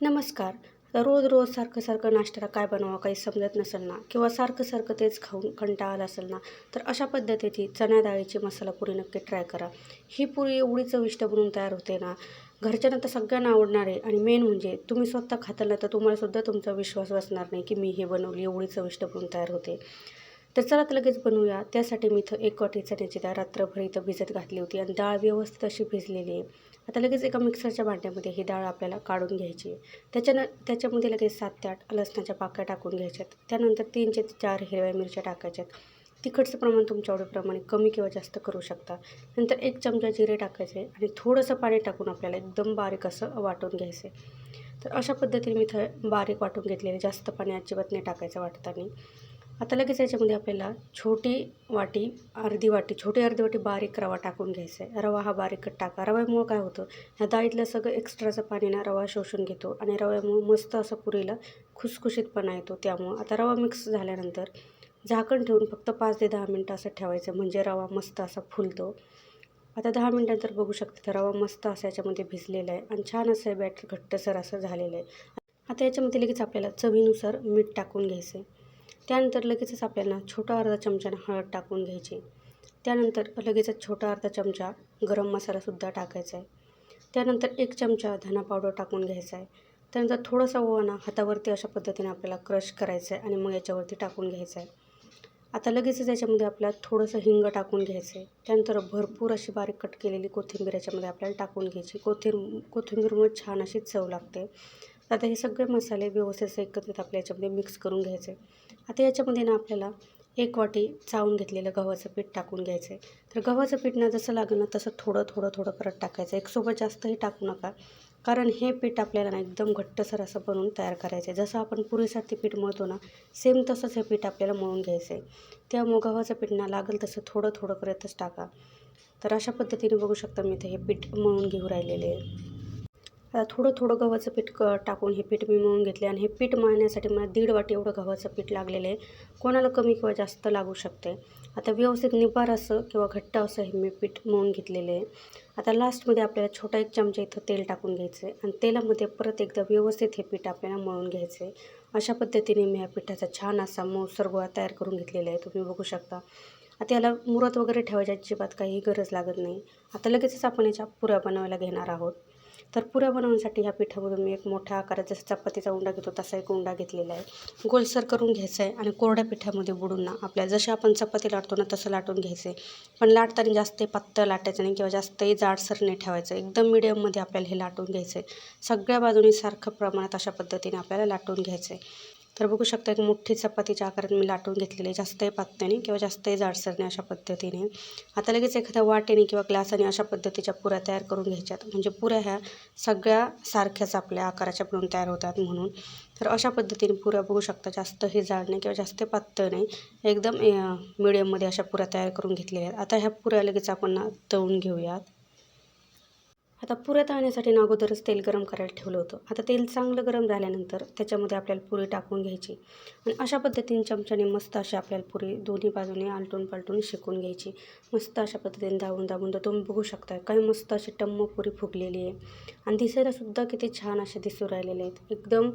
नमस्कार. रोज रोज सारखं सारखं नाश्त्याला काय बनवावं काही समजत नसेल ना? किंवा सारखं सारखं तेच खाऊन कंटाळा आला असेल ना? तर अशा पद्धतीची चण्या डाळीची मसाला पुरी नक्की ट्राय करा. ही पुरी एवढी चविष्ट बनून तयार होते ना? घरच्यांना तर सगळ्यांना आवडणार आहे. आणि मेन म्हणजे तुम्ही स्वतः खाताल ना तर तुम्हाला सुद्धा तुमचा विश्वास बसणार नाही की मी हे बनवली एवढी चविष्ट बनवून तयार होते. तर चला तर लगेच बनवूया. त्यासाठी मी इथं एक वाटी चण्याची डाळ रात्रभर इथं भिजत घातली होती. आणि डाळ व्यवस्थित अशी भिजलेली आहे. आता लगेच एका मिक्सरच्या भांड्यामध्ये ही डाळ आपल्याला काढून घ्यायची त्याच्यान त्याच्यानं त्याच्यामध्ये लगेच सात ते आठ लसणाच्या पाक्या टाकून घ्यायच्यात. त्यानंतर तीनचे चार हिरव्या मिरच्या टाकायच्यात. तिखटचं प्रमाण तुमच्या आवडीप्रमाणे कमी किंवा जास्त करू शकता. नंतर एक चमचा जिरे टाकायचे आणि थोडंसं पाणी टाकून आपल्याला एकदम बारीक असं वाटून घ्यायचं तर अशा पद्धतीने मी थ बारीक वाटून घेतलेले जास्त पाणी अजिबात नाही टाकायचं वाटताना. आता लगेच याच्यामध्ये आपल्याला छोटी वाटी अर्धी वाटी छोटी अर्धी वाटी बारीक रवा टाकून घ्यायचा आहे. रवा हा बारीकच टाका. रव्यामुळं काय होतं ह्या डाळीतलं सगळं एक्स्ट्राचं पाणी ना रवा शोषून घेतो आणि रव्यामुळं मस्त असं पुरीला खुसखुशीतपणा येतो त्यामुळं. आता रवा मिक्स झाल्यानंतर झाकण ठेवून फक्त पाच ते दहा मिनटं असं ठेवायचं म्हणजे रवा मस्त असा फुलतो. आता दहा मिनटानंतर बघू शकता तर रवा मस्त असं याच्यामध्ये भिजलेला आहे आणि छान असं बॅटर घट्टसर असं झालेलं आहे. आता याच्यामध्ये लगेच आपल्याला चवीनुसार मीठ टाकून घ्यायचं आहे. त्यानंतर लगेचच आपल्याला छोटा अर्धा चमच्यानं हळद टाकून घ्यायची. त्यानंतर लगेचच छोटा अर्धा चमचा गरम मसालासुद्धा टाकायचा आहे. त्यानंतर एक चमचा धना पावडर टाकून घ्यायचा आहे. त्यानंतर थोडासा ओवाना हातावरती अशा पद्धतीने आपल्याला क्रश करायचं आहे आणि मग याच्यावरती टाकून घ्यायचं आहे. आता लगेचच याच्यामध्ये आपल्याला थोडंसं हिंग टाकून घ्यायचं आहे. त्यानंतर भरपूर अशी बारीक कट केलेली कोथिंबीर याच्यामध्ये आपल्याला टाकून घ्यायची. कोथिं कोथिंबीरमुळे छान अशी चव लागते. आता हे सगळे मसाले व्यवस्थित एकत्रित आपल्या याच्यामध्ये मिक्स करून घ्यायचे. आता याच्यामध्ये ना आपल्याला एक वाटी चावून घेतलेलं गव्हाचं पीठ टाकून घ्यायचं. आहे तर गव्हाचं पीठ ना जसं लागेल ना तसं थोडं थोडं थोडं करत टाकायचं. एक सोबत जास्तही टाकू नका. कारण हे पीठ आपल्याला ना एकदम घट्टसर असं बनवून तयार करायचं आहे जसं आपण पुरीसाठी पीठ मळतो ना सेम तसंच हे पीठ आपल्याला मळून घ्यायचं आहे त्यामुळं गव्हाचं पीठ ना लागेल तसं थोडं थोडं करतच टाका. तर अशा पद्धतीने बघू शकता मी इथे हे पीठ मळून घेऊ राहिलेले आहे. थोडं थोडं गव्हाचं पीठ क टाकून हे पीठ मी मळून घेतले आणि हे पीठ मळण्यासाठी मला दीड वाटी एवढं गव्हाचं पीठ लागलेलं आहे. कोणाला कमी किंवा जास्त लागू शकते. आता व्यवस्थित निबार असं किंवा घट्ट असं हे मी पीठ मळून घेतलेलं आहे. आता लास्टमध्ये आपल्याला छोटा एक चमचा इथं तेल टाकून घ्यायचं आहे आणि तेलामध्ये परत एकदा व्यवस्थित हे पीठ आपल्याला मळून घ्यायचं आहे. अशा पद्धतीने मी ह्या पिठाचा छान असा मऊसर गोळा तयार करून घेतलेला आहे. तुम्ही बघू शकता. आता याला मुरत वगैरे ठेवायची अजिबात काही गरज लागत नाही. आता लगेचच आपण याच्या पुऱ्या बनवायला घेणार आहोत. तर पुऱ्या बनवण्यासाठी ह्या पिठामधून मी एक मोठ्या आकारात जसं चपातीचा उंडा घेतो तसा एक उंडा घेतलेला आहे. गोलसर करून घ्यायचा आहे आणि कोरड्या पिठामध्ये बुडून ना आपल्या जसे आपण चपाती लाटतो ना तसं लाटून घ्यायचं आहे. पण लाटताना जास्त पातळ लाटायचं नाही किंवा जास्तही जाडसर नाही ठेवायचं एकदम मिडियममध्ये आपल्याला हे लाटून घ्यायचं आहे. सगळ्या बाजूनी सारखं प्रमाणात अशा पद्धतीने आपल्याला लाटून घ्यायचं आहे. तर बघू शकता एक मोठी चपातीच्या आकारात मी लाटून घेतलेली आहे. जास्तही पातळी किंवा जास्तही जाडसरने अशा पद्धतीने. आता लगेच एखाद्या वाटेने किंवा ग्लासाने अशा पद्धतीच्या पुऱ्या तयार करून घ्यायच्यात. म्हणजे पुऱ्या ह्या सगळ्या सारख्याच आपल्या आकाराच्या बनवून तयार होतात म्हणून. तर अशा पद्धतीने पुऱ्या बघू शकता जास्तही जाड नाही किंवा जास्त पातळ नाही. एकदम मिडियममध्ये अशा पुऱ्या तयार करून घेतलेल्या आहेत. आता ह्या पुऱ्या लगेच आपण तळून घेऊयात. आता पुऱ्या तळण्यासाठी ना अगोदरच तेल गरम करायला ठेवलं होतं. आता तेल चांगलं गरम झाल्यानंतर त्याच्यामध्ये आपल्याला पुरी टाकून घ्यायची. आणि अशा पद्धतीने चमच्याने मस्त अशी आपल्याला पुरी दोन्ही बाजूने आलटून पालटून शेकून घ्यायची. मस्त अशा पद्धतीने दाबून दाबून तर तुम्ही बघू शकता. काही मस्त अशी टम्म पुरी फुगलेली आहे. आणि दिसायलासुद्धा किती छान असे दिसू राहिलेले आहेत. एकदम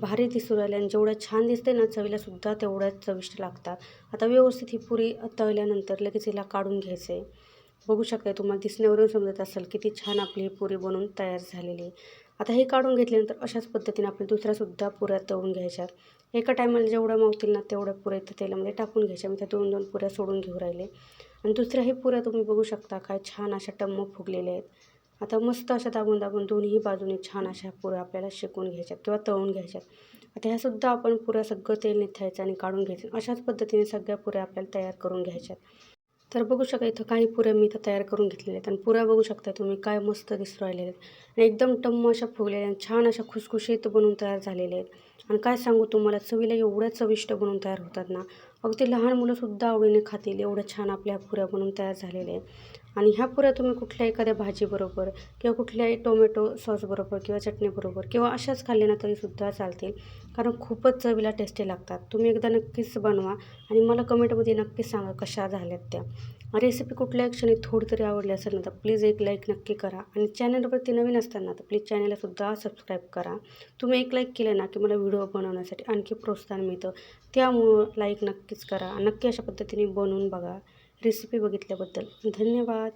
भारी दिसू राहिले आणि जेवढं छान दिसते ना चवीलासुद्धा तेवढ्याच चविष्ट लागतात. आता व्यवस्थित ही पुरी तळल्यानंतर लगेच हिला काढून घ्यायचं आहे बघू शकता तुम्हाला दिसण्यावरून समजत असेल किती छान आपली ही पुरी बनवून तयार झालेली आहे. आता हे काढून घेतल्यानंतर अशाच पद्धतीने आपण दुसऱ्यासुद्धा पुऱ्या तळून घ्यायच्यात एका टायमाला जेवढ्या मावतील ना तेवढ्या पुऱ्या इथं तेलामध्ये टाकून घ्यायच्या. मी त्या दोन दोन पुऱ्या सोडून घेऊ राहिले. आणि दुसऱ्याही पुऱ्या तुम्ही बघू शकता काय छान अशा टम्म फुगलेल्या आहेत. आता मस्त अशा दाबून दाबून दोन्ही बाजूने छान अशा पुऱ्या आपल्याला शेकून घ्यायच्यात किंवा तळून घ्यायच्यात आता ह्यासुद्धा आपण पुऱ्या सगळं तेल निथायचं आणि काढून घ्यायचं. अशाच पद्धतीने सगळ्या पुऱ्या आपल्याला तयार करून घ्यायच्यात तर बघू शकता इथं काही पुऱ्या मी इथं तयार करून घेतलेल्या आहेत. आणि पुऱ्या बघू शकता तुम्ही काय मस्त दिसू राहिलेल्या आहेत. आणि एकदम टम्म अशा फुगलेल्या आणि छान अशा खुसखुशीत बनवून तयार झालेल्या आहेत. आणि काय सांगू तुम्हाला चवीला एवढ्या चविष्ट बनवून तयार होतात ना. अगदी लहान मुलंसुद्धा आवडीने खातील. एवढं छान आपल्या पुऱ्या बनवून तयार झालेल्या आहेत. आणि ह्या पुऱ्या तुम्ही कुठल्याही एखाद्या भाजीबरोबर किंवा कुठल्याही टोमॅटो सॉसबरोबर किंवा चटणीबरोबर किंवा अशाच खाल्ल्या ना तरीसुद्धा चालतील. कारण खूपच चवीला टेस्टी लागतात. तुम्ही एकदा नक्कीच बनवा आणि मला कमेंटमध्ये नक्कीच सांगा कशा झाल्यात त्या. रेसिपी कुठल्याही क्षणी थोडी तरी आवडली असेल ना तर प्लीज एक लाईक नक्की करा. आणि चॅनलवरती नवीन असताना तर प्लीज चॅनललासुद्धा सबस्क्राईब करा. तुम्ही एक लाईक केलं ना की मला व्हिडिओ बनवण्यासाठी आणखी प्रोत्साहन मिळतं. त्यामुळं लाईक नक्की नक्कीच करा. नक्की अशा पद्धतीने बनवून बघा. रेसिपी बघितल्याबद्दल धन्यवाद.